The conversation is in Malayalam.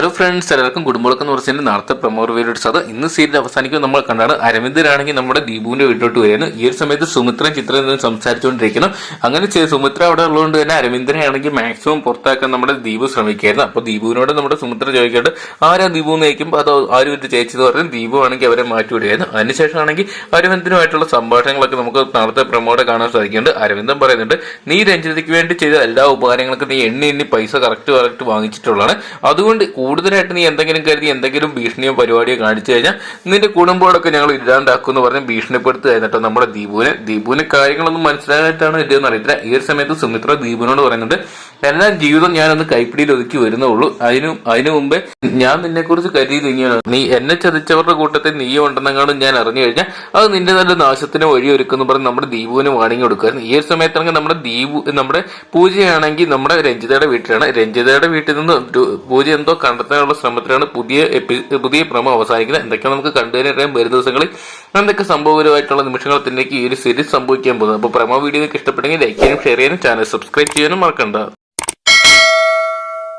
ഹലോ ഫ്രണ്ട്സ് എല്ലാവർക്കും കുടുംബമൊക്കെ എന്ന് പറഞ്ഞാൽ നാളത്തെ പ്രമോ വീഡിയോസ് അത് ഇന്ന് സീരിയൽ അവസാനിക്കുമ്പോൾ നമ്മൾ കണ്ടാണ്. അരവിന്ദരാണെങ്കിൽ നമ്മുടെ ദീപുവിന്റെ വീട്ടിലോട്ട് വരുന്നു ഈ ഒരു സമയത്ത് സുമിത്ര ചിത്ര സംസാരിച്ചുകൊണ്ടിരിക്കുന്നു. അങ്ങനെ സുമിത്ര അവിടെ ഉള്ളതുകൊണ്ട് തന്നെ അരവിന്ദനെ ആണെങ്കിൽ മാക്സിമം പുറത്താക്കാൻ നമ്മുടെ ദീപു ശ്രമിക്കുകയായിരുന്നു. അപ്പോൾ ദീപുവിനോട് നമ്മുടെ സുമിത്ര ചോദിക്കേണ്ടത് ആരാ ദീപു എന്ന് ചോദിക്കുമ്പോൾ അത് ആരും ഒരു ചേച്ചി എന്ന് പറഞ്ഞ് ദീപു ആണെങ്കിൽ അവരെ മാറ്റിവിടുകയായിരുന്നു അതിനുശേഷം ആണെങ്കിൽ അരവിന്ദനുമായിട്ടുള്ള സംഭാഷണങ്ങളൊക്കെ നമുക്ക് നാളത്തെ പ്രമോടെ കാണാൻ സാധിക്കുന്നുണ്ട്. അരവിന്ദൻ പറയുന്നുണ്ട് നീ രഞ്ജിതയ്ക്ക് വേണ്ടി ചെയ്ത എല്ലാ ഉപകാരങ്ങൾക്കും നീ എണ്ണി എണ്ണി പൈസ കറക്റ്റ് കറക്റ്റ് വാങ്ങിച്ചിട്ടുള്ളതാണ്. അതുകൊണ്ട് കൂടുതലായിട്ട് നീ എന്തെങ്കിലും കരുതി എന്തെങ്കിലും ഭീഷണിയോ പരിപാടിയോ കാണിച്ചു കഴിഞ്ഞാൽ നിന്റെ കുടുംബങ്ങളൊക്കെ ഞങ്ങൾ ഇല്ലാണ്ടാക്കും എന്ന് പറഞ്ഞ് ഭീഷണിപ്പെടുത്തുക എന്നിട്ടോ നമ്മുടെ ദീപുവിനെ. ദീപുവിന് കാര്യങ്ങളൊന്നും മനസ്സിലായിട്ടാണ് ഇല്ലയെന്ന് അറിയത്തില്ല. ഈ ഒരു സമയത്ത് സുമിത്ര ദീപുവിനോട് പറയുന്നുണ്ട് എല്ലാം ജീവിതം ഞാൻ ഞാനൊന്ന് കൈപ്പിടിയിൽ ഒതുക്കി വരുന്നുള്ളൂ അതിനു അതിനു മുമ്പേ ഞാൻ നിന്നെ കുറിച്ച് കരുതി നീയാണ് നീ എന്നെ ചതിച്ചവരുടെ കൂട്ടത്തിൽ നീ ഉണ്ടെന്നെങ്ങാനും ഞാൻ അറിഞ്ഞു കഴിഞ്ഞാൽ അത് നിന്റെ നല്ല നാശത്തിന് വഴിയൊരുക്കുന്നു പറഞ്ഞ് നമ്മുടെ ദീപുവിന് വാണിംഗ് കൊടുക്കുമായിരുന്നു ഈ ഒരു സമയത്താണെങ്കിൽ നമ്മുടെ ദീപു നമ്മുടെ പൂജയാണെങ്കിൽ നമ്മുടെ രഞ്ജിതയുടെ വീട്ടിലാണ്. രഞ്ജിതയുടെ വീട്ടിൽ നിന്ന് പൂജ എന്തോ കണ്ടെത്താനുള്ള ശ്രമത്തിലാണ് പുതിയ പുതിയ പ്രമോ അവസാനിക്കുന്നത്. എന്തൊക്കെ നമുക്ക് കണ്ടുതരാൻ വരും ദിവസങ്ങളിൽ എന്തൊക്കെ സംഭവപരമായിട്ടുള്ള നിമിഷങ്ങൾ തന്നെ ഈ ഒരു സീരീസ് സംഭവിക്കാൻ പോകുന്നത്. അപ്പോൾ പ്രമ വീഡിയോ നിങ്ങൾക്ക് ഇഷ്ടപ്പെട്ടെങ്കിൽ ലൈക്ക് ചെയ്യാനും ഷെയർ ചെയ്യാനും ചാനൽ സബ്സ്ക്രൈബ് ചെയ്യാനും മറക്കണ്ട.